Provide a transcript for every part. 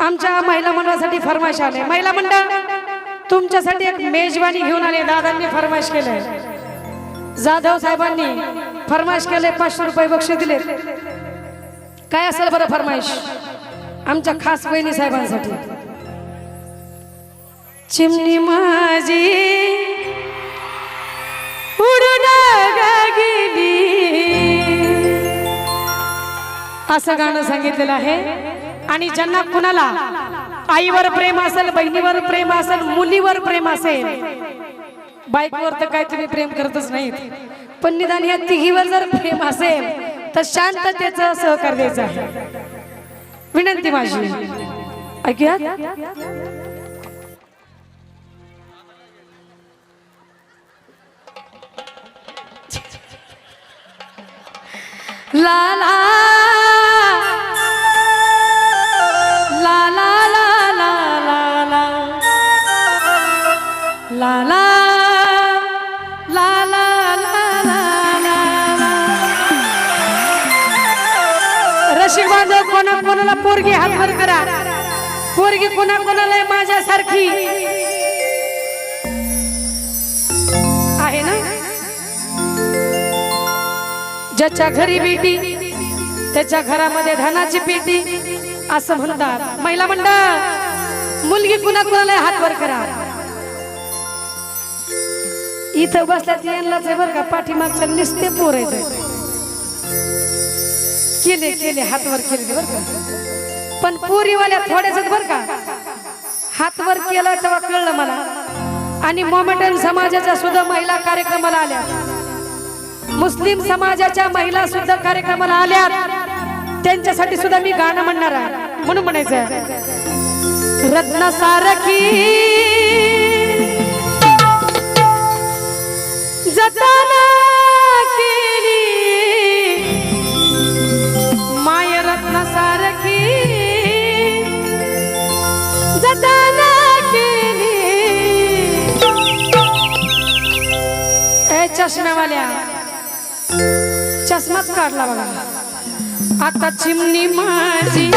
आमच्या महिला मंडळासाठी फरमाईश आले. महिला मंडळ तुमच्यासाठी एक मेजवानी घेऊन आले. दादांनी फरमाईश केलंय. जाधव साहेबांनी फरमाईश केले पाचशे रुपये बक्षीस दिले. काय असेल बरं फरमाईश? आमच्या खास बहिणी साहेबांसाठी. चिमणी माझी उडून गेली. असं गाणं सांगितलेलं आहे. आणि ज्यांना कुणाला आईवर प्रेम असेल बहिणीवर प्रेम असेल मुलीवर प्रेम असेल बायकोवर तर काय तुम्ही प्रेम करतच नाहीत. पण निदान या तिघीवर जर प्रेम असेल तर शांततेचं सहकार द्यायचं आहे. विनंती माझी. ऐकूया ला ला. कोणाला पोरगी हातवर करा? पोरगी कोणा कोणाला माझ्यासारखी? आहे ना? ज्याच्या घरी बेटी त्याच्या घरामध्ये धनाची पेटी असं म्हणतात. महिला मंडळ मुलगी कुणा कुणाला आहे हात वर करा? इथं बसल्यात यांनाच आहे बरं का पाठीमागच्या निस्ते पोरायचं केले केले हात वर केले बरं का. पण पोरीवाल्या थोड्याच बर का? हात वर केला तेव्हा कळलं मला. आणि मोमेंटन समाजाच्या सुद्धा महिला कार्यक्रमाला आल्या. मुस्लिम समाजाच्या महिला सुद्धा कार्यक्रमाला आल्या. त्यांच्यासाठी सुद्धा मी गाणं म्हणणार आहे. म्हणून म्हणायचं रत्न सारखी जतन चष्म्यावाल्या. चष्माच काढला बघा. आता चिमणी माझी.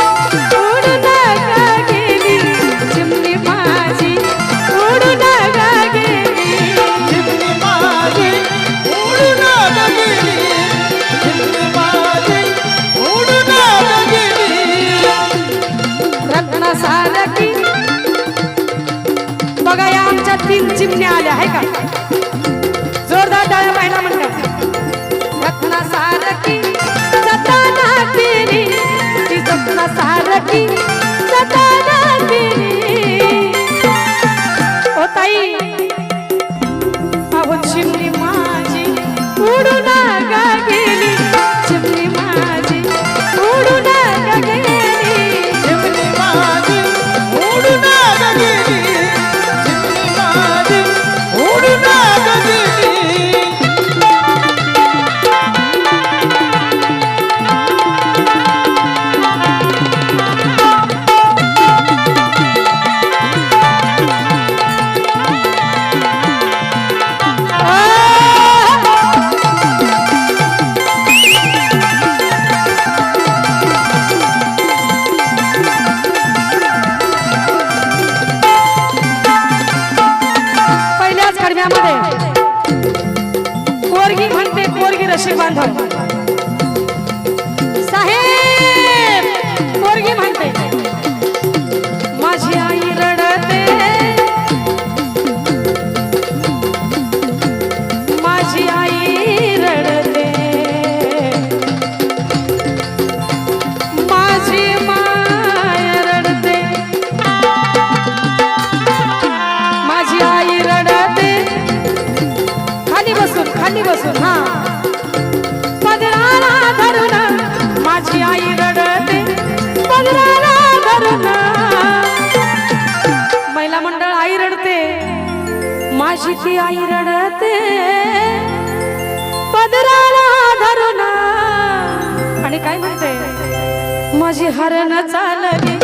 खाली बसून हा. पदराला धरून माझी आई रडते. पदराला धरून. महिला मंडळ आई रडते. माझी ती आई रडते. पदराला धरून. आणि काय म्हणते? माझी हरण चालली.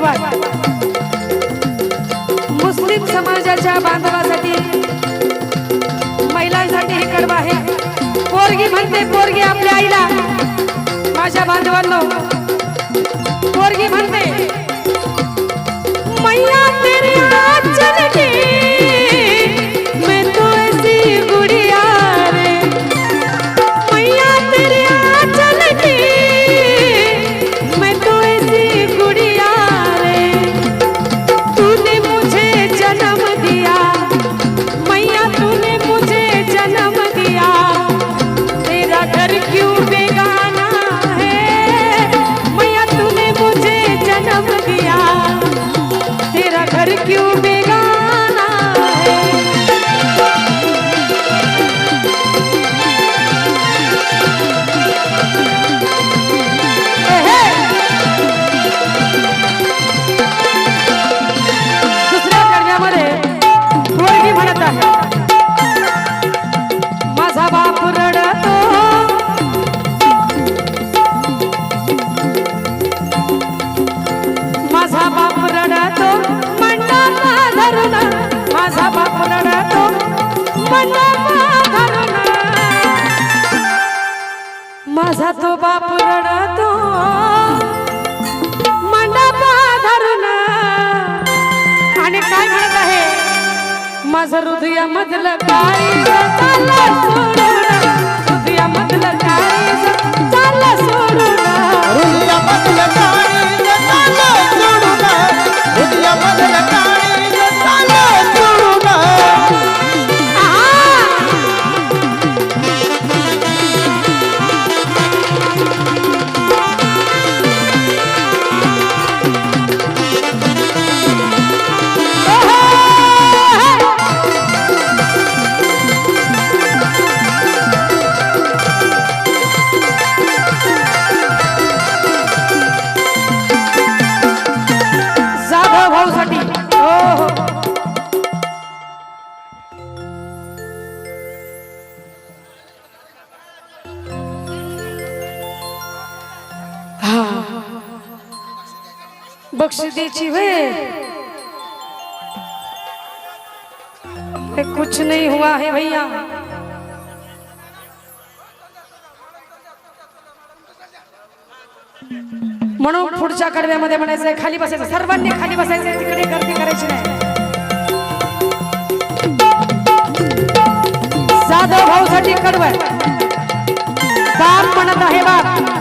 धन्यवाद. मुस्लिम समाजाच्या बांधवासाठी महिलांसाठी हे कडवा आहे. पोरगी म्हणते पोरगी आपल्या आईला. माझ्या बांधवांना पोरगी म्हणते ಹೃದಯ ಮೊದಲ ಕಾಯಿ बख्शदीची वे कुछ नहीं हुआ है भैया। म्हणून पुढच्या कडव्यामध्ये म्हणायचंय खाली बसायचं सर्वांनी खाली बसायचं तिकडे गर्दी करायची नाही. साधा भाऊसाठी कडवं. बाप म्हणत आहे बाप.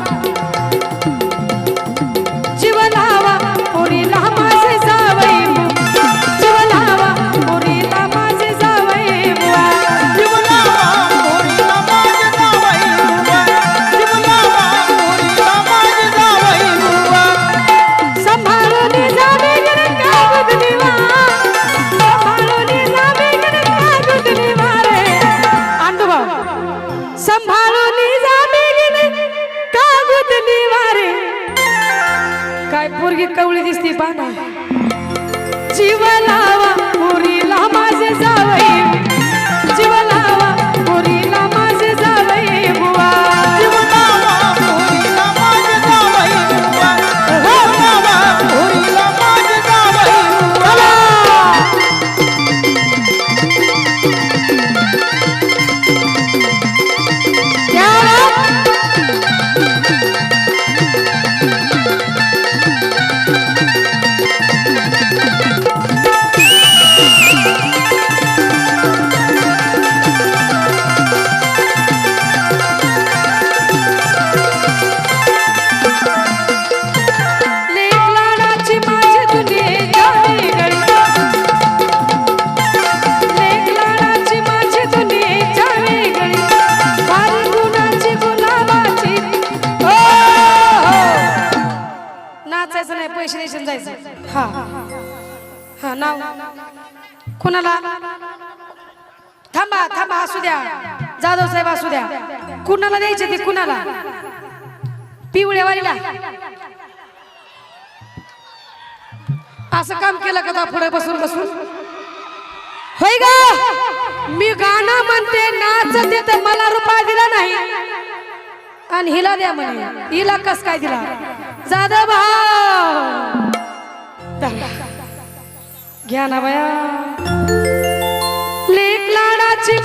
असू द्या. कुणाला द्यायचे ते कुणाला? पिवळेवारीला असं काम केलं का पुढे बसून बसून? होय ग? मी गाणं म्हणते नाचते तर मला रुपया दिला नाही. आणि हिला द्या म्हणे. हिला कस काय दिला? जाधव भा घ्या ना बया. लेख लाडाची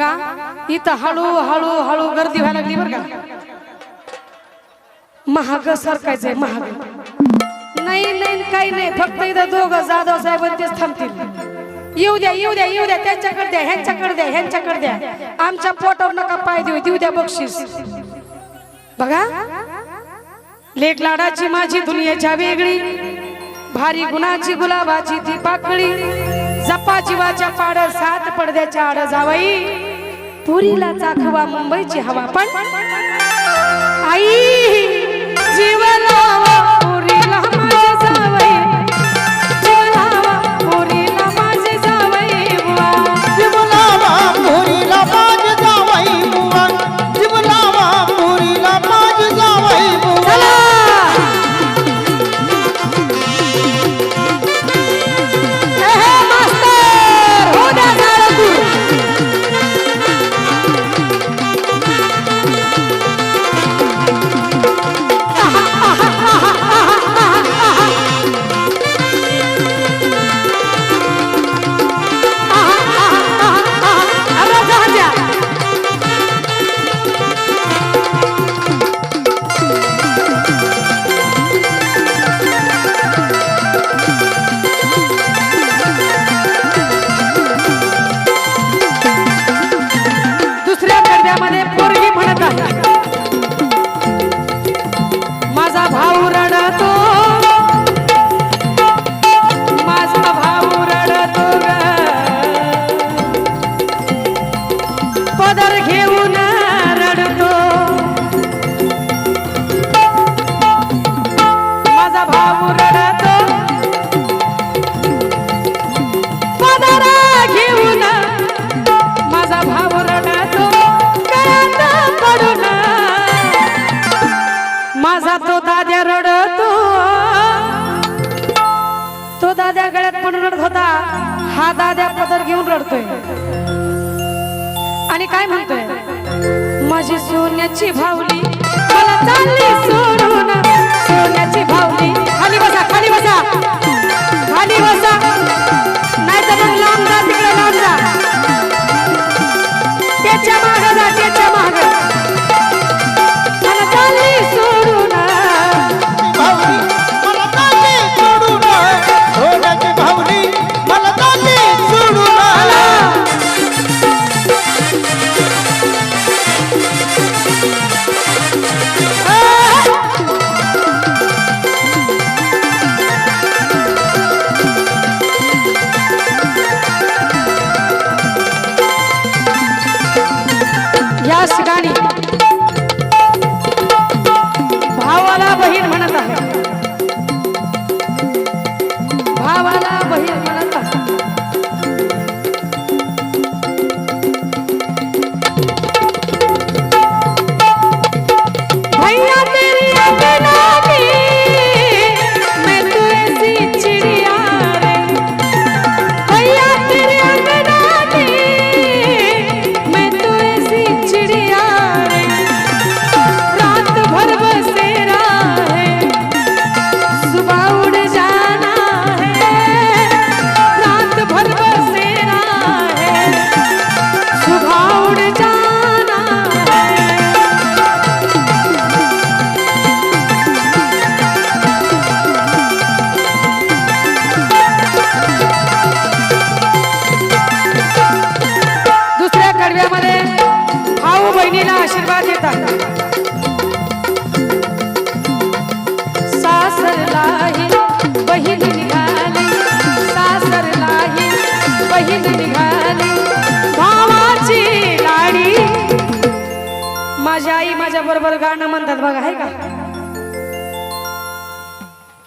बघा इथं हळू हळू हळू गर्दी व्हायला लागली बरं का. महाग सरकायचंय महाग. नाही नाही काही नाही फक्त इथं दोघं जाधव साहेब तेच थांबतील. येऊ द्या येऊ द्या येऊ द्या त्यांच्याकडे द्या ह्यांच्याकडे द्या ह्यांच्याकडे द्या. आमच्या पोटावर नका पाय देऊ देऊ द्या बक्षीस. बघा. लेट लाडाची माझी दुनियाच्या वेगळी. भारी गुणाची गुलाबाची ती पाकळी. जपा जीवाच्या पाड सात पडद्याच्या आड जावाई. पुरीला चाखवा मुंबईची हवा. पण आई! আছে ভাবলে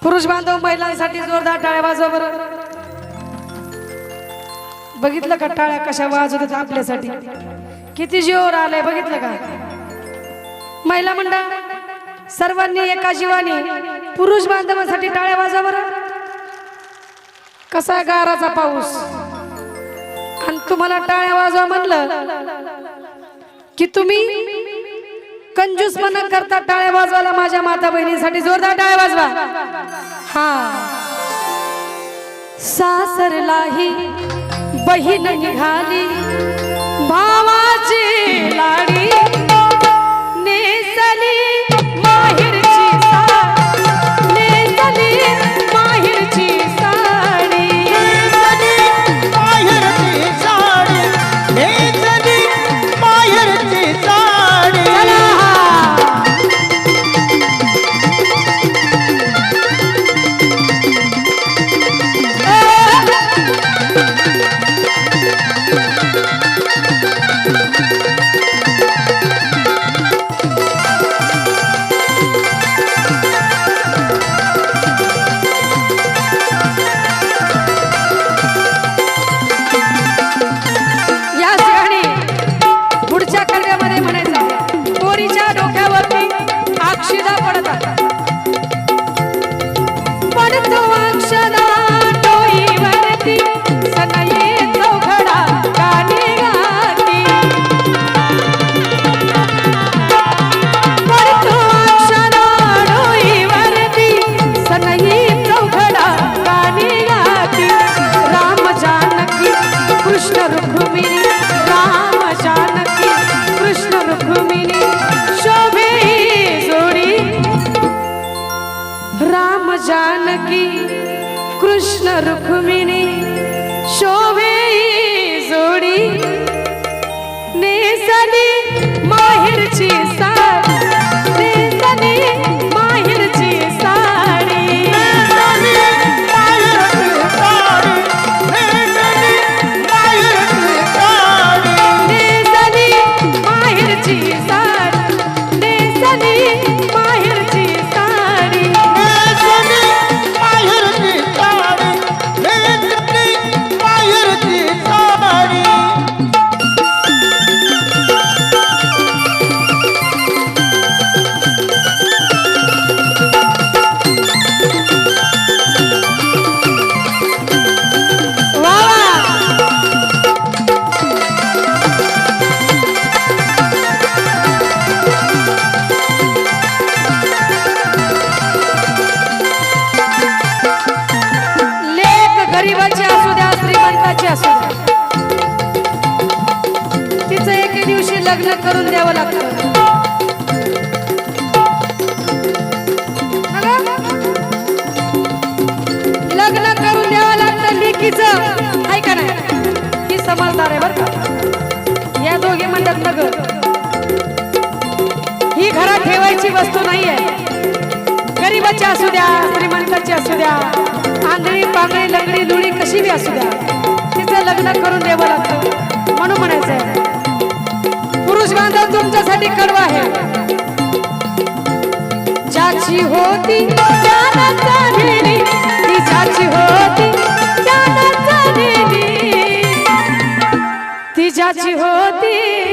पुरुष बांधव महिलांसाठी जोरदार टाळ्या वाजवा बरं. बघितलं का टाळ्या कशा वाजवत आपल्यासाठी? किती जीवर आलाय बघितलं का? महिला मंडळ सर्वांनी एका जीवाने पुरुष बांधवांसाठी टाळ्या वाजवा बरं. कसा गाराचा पाऊस? आणि तुम्हाला टाळ्या वाजवा म्हणलं की तुम्ही कंजूस कंजूसपणा करता टाळ्या वाजवायला माझ्या माता बहिणीसाठी जोरदार टाळ्या वाजवा. हा. सासरलाही बहीण निघाली भावाची लाडी लग्न करून द्यावं लागतं. लग्न करून द्यावं लागतं लेकीचं. ऐका नाही? ही समजदार आहे बरं का. या दोघी म्हणतात मग ही घरात ठेवायची वस्तू नाहीये. गरीबाची असू द्या श्रीमंताची असू द्या आंधळी पांगळी लंगडी लुळी कशी बी असू द्या तिचं लग्न करून द्यावं लागतं. म्हणून म्हणायचंय. पुरुष बांधव तुमच्यासाठी कडवा आहे. ज्याची होती ती होती ती ज्याची होती